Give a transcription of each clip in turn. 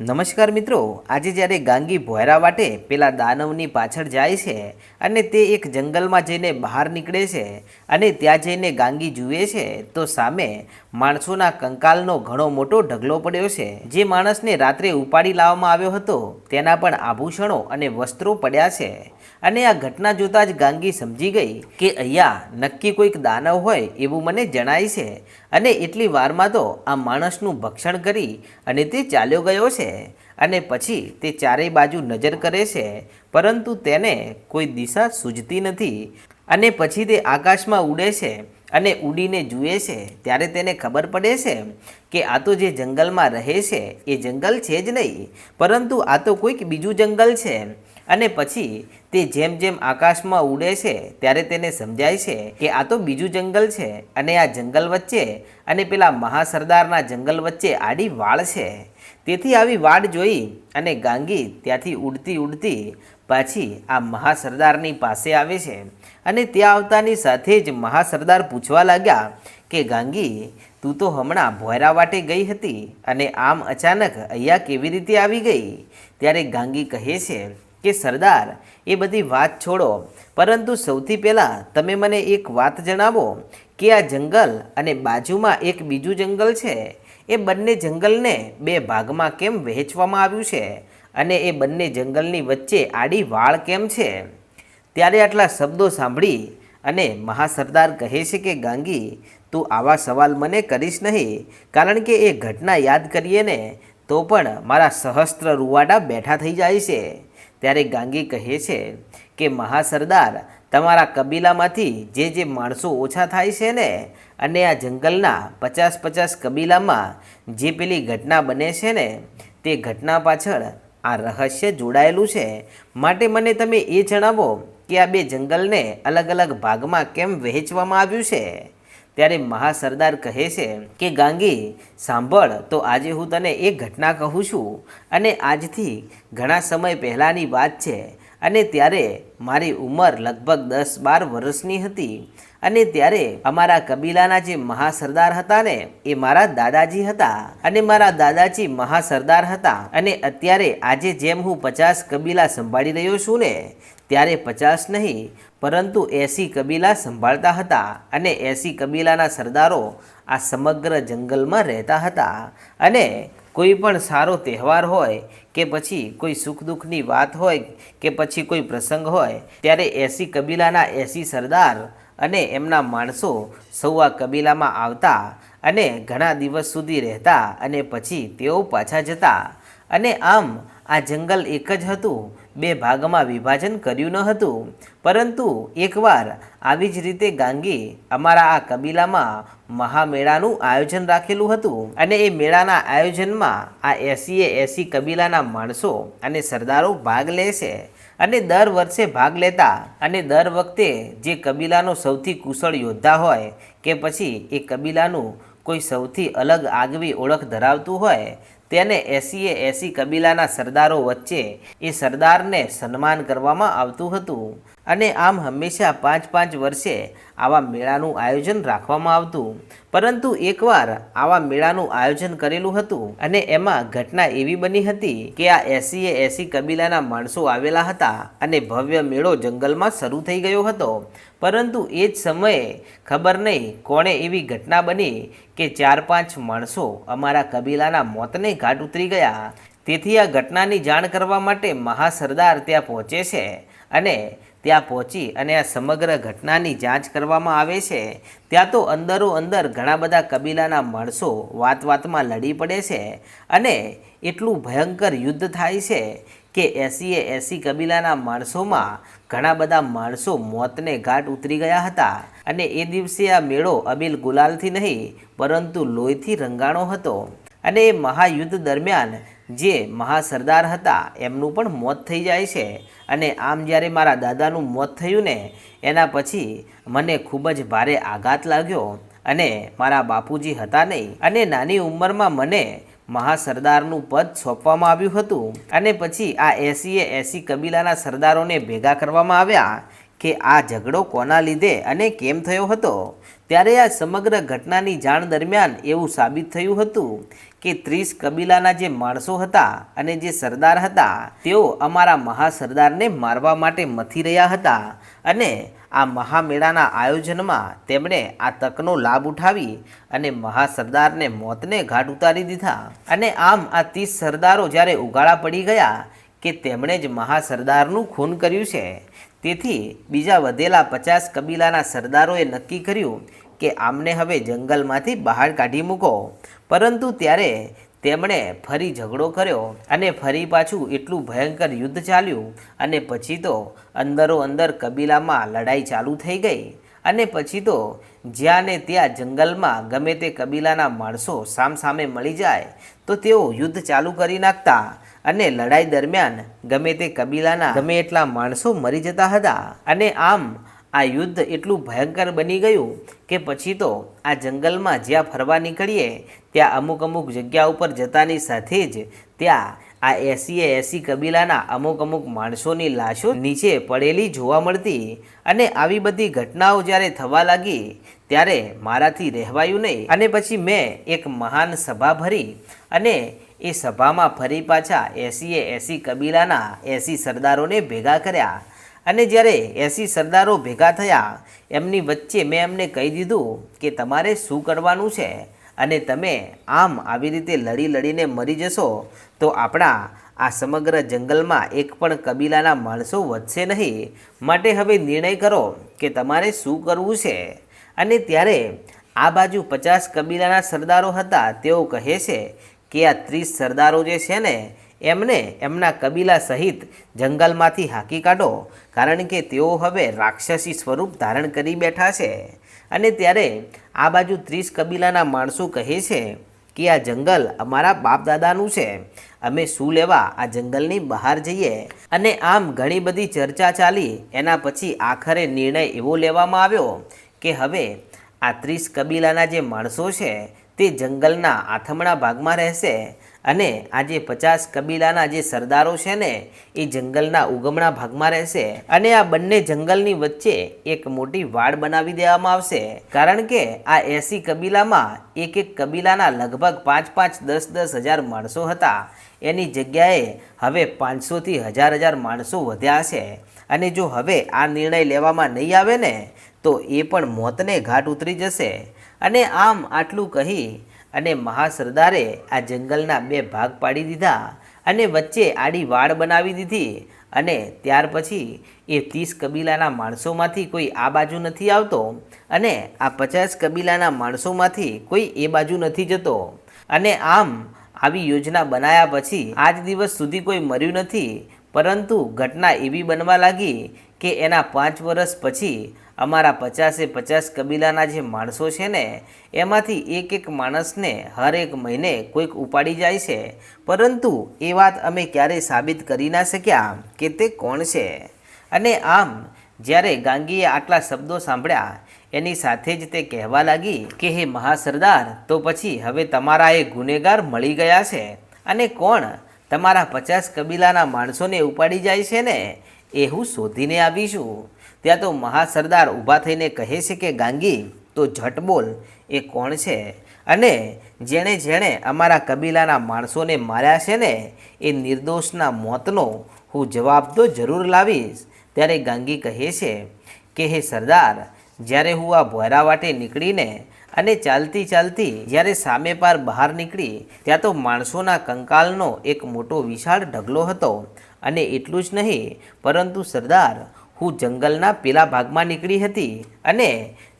નમસ્કાર મિત્રો, આજે જ્યારે ગાંગી ભોયરા વાટે પેલા દાનવની પાછળ જાય છે અને તે એક જંગલમાં જઈને બહાર નીકળે છે અને ત્યાં જઈને ગાંગી જુએ છે, તો સામે માણસોના કંકાલનો ઘણો મોટો ઢગલો પડ્યો છે. જે માણસને રાત્રે ઉપાડી લાવવામાં આવ્યો હતો, તેના પણ આભૂષણો અને વસ્ત્રો પડ્યા છે. અને આ ઘટના જોતાં જ ગાંગી સમજી ગઈ કે અહીંયા નક્કી કોઈક દાનવ હોય એવું મને જણાય છે. અને એટલી વારમાં તો આ માણસનું ભક્ષણ કરી અને તે ચાલ્યો ગયો છે. અને પછી તે ચારેય બાજુ નજર કરે છે, પરંતુ તેને કોઈ દિશા સૂઝતી નથી. અને પછી તે આકાશમાં ઉડે છે. અને ઉડીને જુએ છે, ત્યારે તેને ખબર પડે છે કે આ તો જે જંગલમાં રહે છે, એ જંગલ છે જ નહીં, પરંતુ આ તો કોઈક બીજું જંગલ છે. અને પછી તે જેમ જેમ આકાશમાં ઉડે છે, ત્યારે તેને સમજાય છે કે આ તો બીજું જંગલ છે અને આ જંગલ વચ્ચે અને પેલા મહાસરદારના જંગલ વચ્ચે આડી વાળ છે. તેથી આવી વાડ જોઈ અને ગાંગી ત્યાંથી ઉડતી ઉડતી પાછી આ મહાસરદારની પાસે આવે છે. અને ત્યાં આવતાની સાથે જ મહાસરદાર પૂછવા લાગ્યા કે, ગાંગી, તું તો હમણાં ભોયરા વાટે ગઈ હતી અને આમ અચાનક અહીંયા કેવી રીતે આવી ગઈ? ત્યારે ગાંગી કહે છે કે, સરદાર, એ બધી વાત છોડો. પરંતુ સૌથી પહેલાં તમે મને એક વાત જણાવો કે આ જંગલ અને બાજુમાં એક બીજું જંગલ છે. એ બંને જંગલને બે ભાગમાં કેમ વહેંચવામાં આવ્યું છે? અને એ બંને જંગલની વચ્ચે આડી વાળ કેમ છે? ત્યારે આટલા શબ્દો સાંભળી અને મહાસરદાર કહે છે કે, ગાંગી, તું આવા સવાલ મને કરીશ નહીં, કારણ કે એ ઘટના યાદ કરીએ ને, તો પણ મારા સહસ્ત્ર રૂવાડા બેઠા થઈ જાય છે. ત્યારે ગાંગી કહે છે કે, મહાસરદાર, તમારા કબીલામાંથી જે જે માણસો ઓછા થાય છે ને, અને આ જંગલના પચાસ પચાસ કબીલામાં જે પેલી ઘટના બને છે ને, તે ઘટના પાછળ આ રહસ્ય જોડાયેલું છે. માટે મને તમે એ જણાવો કે આ બે જંગલને અલગ અલગ ભાગમાં કેમ વહેંચવામાં આવ્યું છે? ત્યારે મહાસરદાર કહે છે કે, ગાંગી, સાંભળ, તો આજે હું તને એક ઘટના કહું છું. અને આજથી ઘણા સમય પહેલાંની વાત છે. અને ત્યારે મારી ઉંમર લગભગ દસ બાર વર્ષની હતી અને ત્યારે અમારા કબીલાના જે મહાસરદાર હતા ને, એ મારા દાદાજી હતા અને મારા દાદાજી મહાસરદાર હતા. અને અત્યારે આજે જેમ હું પચાસ કબીલા સંભાળી રહ્યો છું ને, ત્યારે પચાસ નહીં, પરંતુ એસી કબીલા સંભાળતા હતા. અને એસી કબીલાના સરદારો આ સમગ્ર જંગલમાં રહેતા હતા. અને કોઈ પણ સારો તહેવાર હોય કે પછી કોઈ સુખ દુઃખની વાત હોય કે પછી કોઈ પ્રસંગ હોય, ત્યારે એસી કબીલાના એસી સરદાર અને એમના માણસો સૌ આ કબીલામાં આવતા અને ઘણા દિવસ સુધી રહેતા અને પછી તેઓ પાછા જતા. અને આમ આ જંગલ એક જ હતું બે ભાગમાં વિભાજન કર્યું ન હતું. પરંતુ એકવાર આવી જ રીતે ગાંગી અમારા આ કબીલામાં મહામેળાનું આયોજન રાખેલું હતું અને એ મેળાના આયોજનમાં આ એસીએ એસી કબીલાના માણસો અને સરદારો ભાગ લે છે અને દર વર્ષે ભાગ લેતા અને દર વખતે જે કબીલાનો સૌથી કુશળ યોદ્ધા હોય કે પછી એ કબીલાનું કોઈ સૌથી અલગ આગવી ઓળખ ધરાવતું હોય તેને એસીએ એસી કબીલાના સરદારો વચ્ચે એ સરદારને સન્માન કરવામાં આવતું હતું. અને આમ હંમેશા પાંચ પાંચ વર્ષે આવા મેળાનું આયોજન રાખવામાં આવતું. પરંતુ એકવાર આવા મેળાનું આયોજન કરેલું હતું અને એમાં ઘટના એવી બની હતી કે આ એસીએ એસી કબીલાના માણસો આવેલા હતા અને ભવ્ય મેળો જંગલમાં શરૂ થઈ ગયો હતો. પરંતુ એ જ સમયે ખબર નહીં કોણે એવી ઘટના બની કે ચાર પાંચ માણસો અમારા કબીલાના મોતને ઘાટ ઉતરી ગયા. તેથી આ ઘટનાની જાણ કરવા માટે મહાસરદાર ત્યાં પહોંચે છે અને ત્યાં પહોંચી અને આ સમગ્ર ઘટનાની જાંચ કરવામાં આવે છે, ત્યાં તો અંદરો અંદર ઘણા બધા કબીલાના માણસો વાત વાતમાં લડી પડે છે અને એટલું ભયંકર યુદ્ધ થાય છે કે એસીએ એસી કબીલાના માણસોમાં ઘણા બધા માણસો મોતને ઘાટ ઉતરી ગયા હતા અને એ દિવસે આ મેળો અબિલ ગુલાલથી નહીં, પરંતુ લોહીથી રંગાણો હતો અને એ મહાયુદ્ધ દરમિયાન જે મહાસરદાર હતા, એમનું પણ મોત થઈ જાય છે. અને આમ જ્યારે મારા દાદાનું મોત થયું ને, એના પછી મને ખૂબ જ ભારે આઘાત લાગ્યો અને મારા બાપુજી હતા નહીં. અને નાની ઉંમરમાં મને મહાસરદારનું પદ સોંપવામાં આવ્યું હતું. અને પછી આ એસીએ એસી કબીલાના સરદારોને ભેગા કરવામાં આવ્યા કે આ ઝઘડો કોના લીધે અને કેમ થયો હતો? ત્યારે આ સમગ્ર ઘટનાની જાણ દરમિયાન એવું સાબિત થયું હતું કે ત્રીસ કબીલાના જે માણસો હતા અને જે સરદાર હતા, તેઓ અમારા મહાસરદારને મારવા માટે મથી રહ્યા હતા અને આ મહામેળાના આયોજનમાં તેમણે આ તકનો લાભ ઉઠાવી અને મહાસરદારને મોતને ઘાટ ઉતારી દીધા. અને આમ આ ત્રીસ સરદારો જ્યારે ઉગાડા પડી ગયા કે તેમણે જ મહાસરદારનું ખૂન કર્યું છે, તેથી બીજા વધેલા પચાસ કબીલાના સરદારોએ નક્કી કર્યું કે આમને હવે જંગલમાંથી બહાર કાઢી મૂકો. પરંતુ ત્યારે તેમણે ફરી ઝઘડો કર્યો અને ફરી પાછું એટલું ભયંકર યુદ્ધ ચાલ્યું અને પછી તો અંદરો અંદર કબીલામાં લડાઈ ચાલુ થઈ ગઈ. અને પછી તો જ્યાં ને ત્યાં જંગલમાં ગમે તે કબીલાના માણસો સામસામે મળી જાય, તો તેઓ યુદ્ધ ચાલુ કરી નાખતા અને લડાઈ દરમિયાન ગમે તે કબીલાના ગમે એટલા માણસો મરી જતા હતા. અને આમ આ યુદ્ધ એટલું ભયંકર બની ગયું કે પછી તો આ જંગલમાં જ્યાં ફરવા નીકળીએ, ત્યાં અમુક અમુક જગ્યા ઉપર જતાની સાથે જ ત્યાં આ એસીએ એસી કબીલાના અમુક અમુક માણસોની લાશો નીચે પડેલી જોવા મળતી અને આવી બધી ઘટનાઓ જ્યારે થવા લાગી, ત્યારે મારાથી રહેવાયું નહીં. અને પછી મેં એક મહાન સભા ભરી અને એ સભામાં ફરી પાછા એસીએ એસી કબીલાના એસી સરદારોને ભેગા કર્યા. અને જ્યારે એસી સરદારો ભેગા થયા, એમની વચ્ચે મેં એમને કહી દીધું કે તમારે શું કરવાનું છે અને તમે આમ આવી રીતે લડી લડીને મરી જશો, તો આપણા આ સમગ્ર જંગલમાં એક પણ કબીલાના માણસો વધશે નહીં. માટે હવે નિર્ણય કરો કે તમારે શું કરવું છે. અને ત્યારે આ બાજુ પચાસ કબીલાના સરદારો હતા, તેઓ કહે છે કે આ ત્રીસ સરદારો જે છે ને એમને એમના કબીલા સહિત જંગલમાંથી હાંકી કાઢો. કારણ કે તેઓ હવે રાક્ષસી સ્વરૂપ ધારણ કરી બેઠા છે. અને ત્યારે આ બાજુ ત્રીસ કબીલાના માણસો કહે છે કે આ જંગલ અમારા બાપ દાદાનું છે. અમે શું લેવા આ જંગલની બહાર જઈએ? અને આમ ઘણી બધી ચર્ચા ચાલી. એના પછી આખરે નિર્ણય એવો લેવામાં આવ્યો કે હવે આ ત્રીસ કબીલાના જે માણસો છે તે જંગલના આથમણા ભાગમાં રહેશે. અને આ જે પચાસ કબીલાના જે સરદારો છે ને, એ જંગલના ઉગમણા ભાગમાં રહેશે. અને આ બંને જંગલની વચ્ચે એક મોટી વાડ બનાવી દેવામાં આવશે. કારણ કે આ એસી કબીલામાં એક એક કબીલાના લગભગ પાંચ પાંચ દસ દસ હજાર માણસો હતા. એની જગ્યાએ હવે પાંચસોથી હજાર હજાર માણસો વધ્યા છે અને જો હવે આ નિર્ણય લેવામાં નહીં આવે ને, તો એ પણ મોતને ઘાટ ઉતરી જશે. અને આમ આટલું કહી અને મહાસરદારે આ જંગલના બે ભાગ પાડી દીધા અને વચ્ચે આડી વાડ બનાવી દીધી અને ત્યાર પછી એ ત્રીસ કબીલાના માણસોમાંથી કોઈ આ બાજુ નથી આવતો અને આ પચાસ કબીલાના માણસોમાંથી કોઈ એ બાજુ નથી જતો. અને આમ આવી યોજના બનાયા પછી આજ દિવસ સુધી કોઈ મર્યું નથી પરંતુ ઘટના એવી બનવા લાગી કે એના પાંચ વર્ષ પછી અમારા પચાસે પચાસ કબીલાના જે માણસો છે ને, એમાંથી એક એક માણસને હર એક મહિને કોઈક ઉપાડી જાય છે. પરંતુ એ વાત અમે ક્યારેય સાબિત કરી ના શક્યા કે તે કોણ છે. અને આમ, જ્યારે ગાંગીએ આટલા શબ્દો સાંભળ્યા, એની સાથે જ તે કહેવા લાગી કે, હે મહાસરદાર, તો પછી હવે તમારા એ ગુનેગાર મળી ગયા છે. અને કોણ? તમારા પચાસ કબીલાના માણસોને ઉપાડી જાય છે ને, એ હું શોધીને આવીશું ત્યાં તો મહાસરદાર ઊભા થઈને કહે છે કે, ગાંગી, તો ઝટ બોલ, એ કોણ છે? અને જેણે જેણે અમારા કબીલાના માણસોને માર્યા છે ને, એ નિર્દોષના મોતનો હું જવાબ તો જરૂર લાવીશ. ત્યારે ગાંગી કહે છે કે, હે સરદાર, જ્યારે હું આ ભોયરા વાટે નીકળીને અને ચાલતી ચાલતી જ્યારે સામે પાર બહાર નીકળી, ત્યાં તો માણસોના કંકાલનો એક મોટો વિશાળ ઢગલો હતો. અને એટલું જ નહીં, પરંતુ સરદાર, હું જંગલના પેલા ભાગમાં નીકળી હતી અને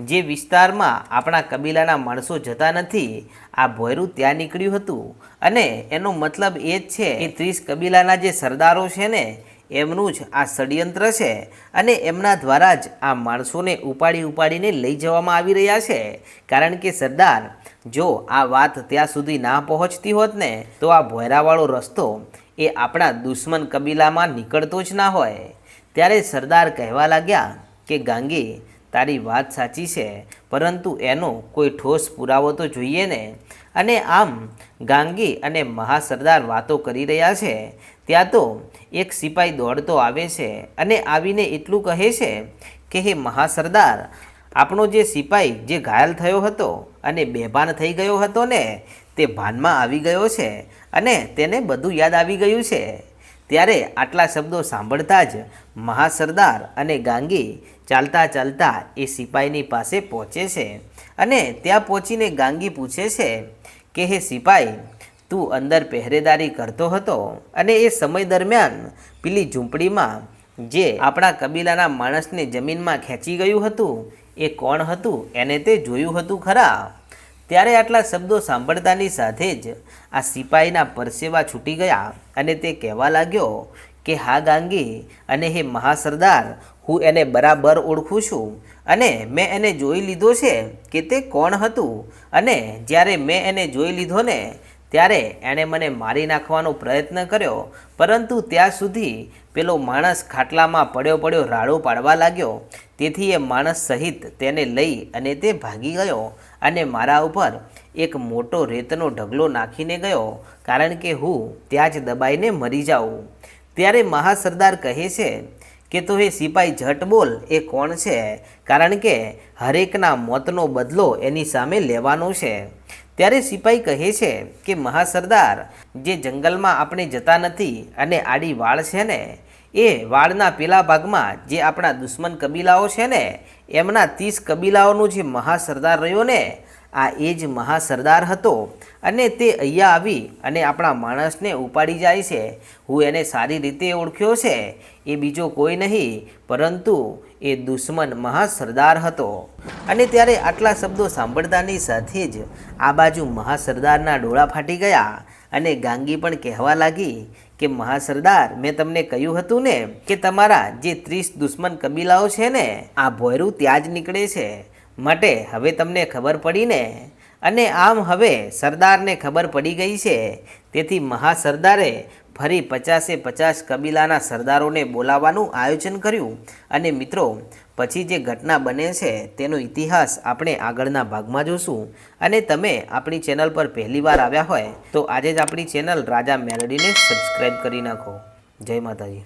જે વિસ્તારમાં આપણા કબીલાના માણસો જતા નથી, આ ભોયરું ત્યાં નીકળ્યું હતું. અને એનો મતલબ એ જ છે કે ત્રીસ કબીલાના જે સરદારો છે ને એમનું જ આ ષડયંત્ર છે અને એમના દ્વારા જ આ માણસોને ઉપાડી ઉપાડીને લઈ જવામાં આવી રહ્યા છે. કારણ કે સરદાર, જો આ વાત ત્યાં સુધી ના પહોંચતી હોત ને, તો આ ભોયરાવાળો રસ્તો એ આપણા દુશ્મન કબીલામાં નીકળતો જ ના હોય. ત્યારે સરદાર કહેવા લાગ્યા કે, ગાંગી, તારી વાત સાચી છે, પરંતુ એનો કોઈ ઠોસ પુરાવો તો જોઈએ ને? અને આમ ગાંગી અને મહાસરદાર વાતો કરી રહ્યા છે. ત્યાં તો એક સિપાઈ દોડતો આવે છે અને આવીને એટલું કહે છે કે, હે મહાસરદાર, આપણો જે સિપાઈ જે ઘાયલ થયો હતો અને બેભાન થઈ ગયો હતો ને, તે ભાનમાં આવી ગયો છે અને તેને બધું યાદ આવી ગયું છે. ત્યારે આટલા શબ્દો સાંભળતા જ મહાસરદાર અને ગાંગી ચાલતા ચાલતા એ સિપાઈની પાસે પહોંચે છે અને ત્યાં પહોંચીને ગાંગી પૂછે છે કે, હે સિપાઈ તું અંદર પહેરેદારી કરતો હતો અને એ સમય દરમિયાન પેલી ઝૂંપડીમાં જે આપણા કબીલાના માણસને જમીનમાં ખેંચી ગયું હતું, એ કોણ હતું, એને તે જોયું હતું ખરા? ત્યારે આટલા શબ્દો સાંભળતાની સાથે જ આ સિપાહીના પરસેવા છૂટી ગયા અને તે કહેવા લાગ્યો કે, હા ગાંગી અને હે મહાસરદાર, હું એને બરાબર ઓળખું છું અને મેં એને જોઈ લીધો છે કે તે કોણ હતું અને જ્યારે મેં એને જોઈ લીધો ને ત્યારે એણે મને મારી નાખવાનો પ્રયત્ન કર્યો, પરંતુ ત્યાં સુધી પેલો માણસ ખાટલામાં પડ્યો પડ્યો રાડો પાડવા લાગ્યો. તેથી એ માણસ સહિત તેને લઈ અને તે ભાગી ગયો અને મારા ઉપર એક મોટો રેતનો ઢગલો નાખીને ગયો, કારણ કે હું ત્યાં જ દબાઈને મરી જાઉં. ત્યારે મહાસરદાર કહે છે કે, તો એ સિપાઈ, ઝટ બોલ, એ કોણ છે? કારણ કે હરેકના મોતનો બદલો એની સામે લેવાનો છે. ત્યારે સિપાઈ કહે છે કે મહાસરદાર, જે જંગલમાં આપણે જતા નથી અને આડી વાળ છે ને, એ વાળના પેલા ભાગમાં જે આપણા દુશ્મન કબીલાઓ છે ને, એમના ત્રીસ કબીલાઓનું જે મહાસરદાર રહ્યો ને આ એ જ મહાસરદાર હતો અને તે અહીંયા આવી અને આપણા માણસને ઉપાડી જાય છે. હું એને સારી રીતે ઓળખ્યો છે, એ બીજો કોઈ નહીં, પરંતુ એ દુશ્મન મહાસરદાર હતો. અને ત્યારે આટલા શબ્દો સાંભળતાની સાથે જ આ બાજુ મહાસરદારના ડોળા ફાટી ગયા અને ગાંગી પણ કહેવા લાગી કે, મહાસરદાર, મેં તમને કહ્યું હતું ને કે તમારા જે ત્રીસ દુશ્મન કબીલાઓ છે ને, આ ભોયરું ત્યાં જ નીકળે છે. માટે હવે તમને ખબર પડી ને? અને આમ હવે સરદારને ખબર પડી ગઈ છે. તેથી મહાસરદારે ફરી પચાસે પચાસ કબીલાના સરદારોને બોલાવવાનું આયોજન કર્યું. અને મિત્રો, પછી જે ઘટના બને છે તેનો ઇતિહાસ આપણે આગળના ભાગમાં જોશું. અને તમે આપણી ચેનલ પર પહેલીવાર આવ્યા હોય તો આજે જ આપણી ચેનલ રાજા મેલડીને સબસ્ક્રાઈબ કરી નાખો. જય માતાજી.